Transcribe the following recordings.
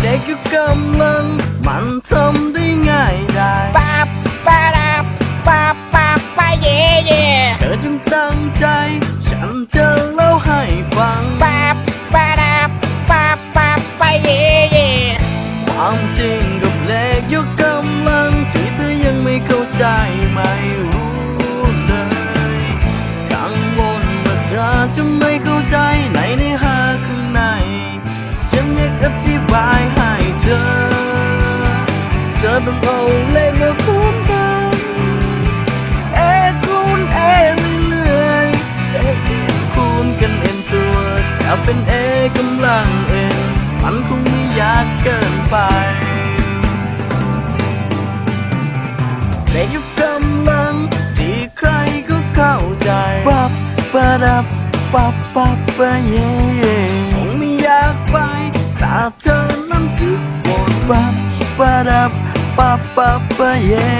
เด็ เธอจะไม่เข้าใจในเนื้อหาข้างใน ฉันอยากอธิบายให้เธอ เธอต้องเอาเลขมาคูณกันเอคูณเอเรื่อยเอคูณกันเอ็นตัวถ้าเป็นเอกำลังเองมันคงไม่ยากเกินไปแต่ยุคกำลังที่ใครก็เข้าใจปับปะดับ ปับปับปะเย่คงไม่อยากไปต่เธอนั้นคิดหมดปับปะดับปับปับปะเย่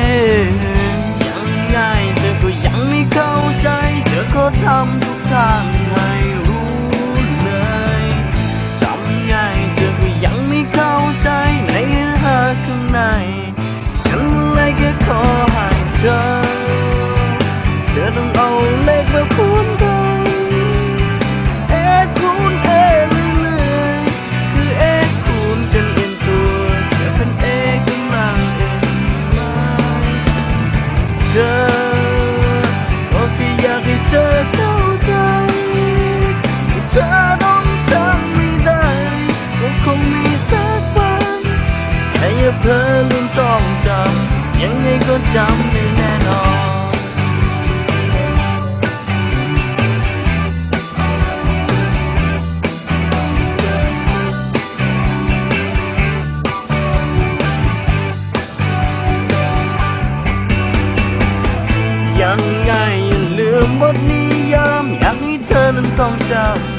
ยังไงเธอก็ยังไม่เข้าใจ เธอก็ทำทุกทางให้รู้เลยทำไงเธอก็ยังไม่เข้าใจในเนื้อข้างในฉันเลยแค่ขอให้เธอ อเพ้อลืมต้องจำยังไงก็จำไม่แน่นอนยังไงอย่าลืมบทนิยามอยากให้เธอนั้นต้องจ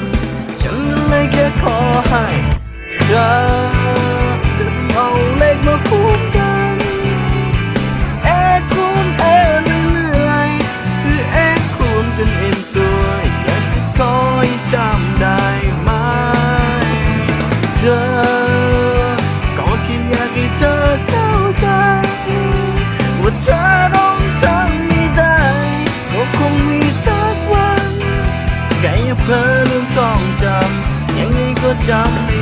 ำฉันเลยแค่ขอให้เธอ ก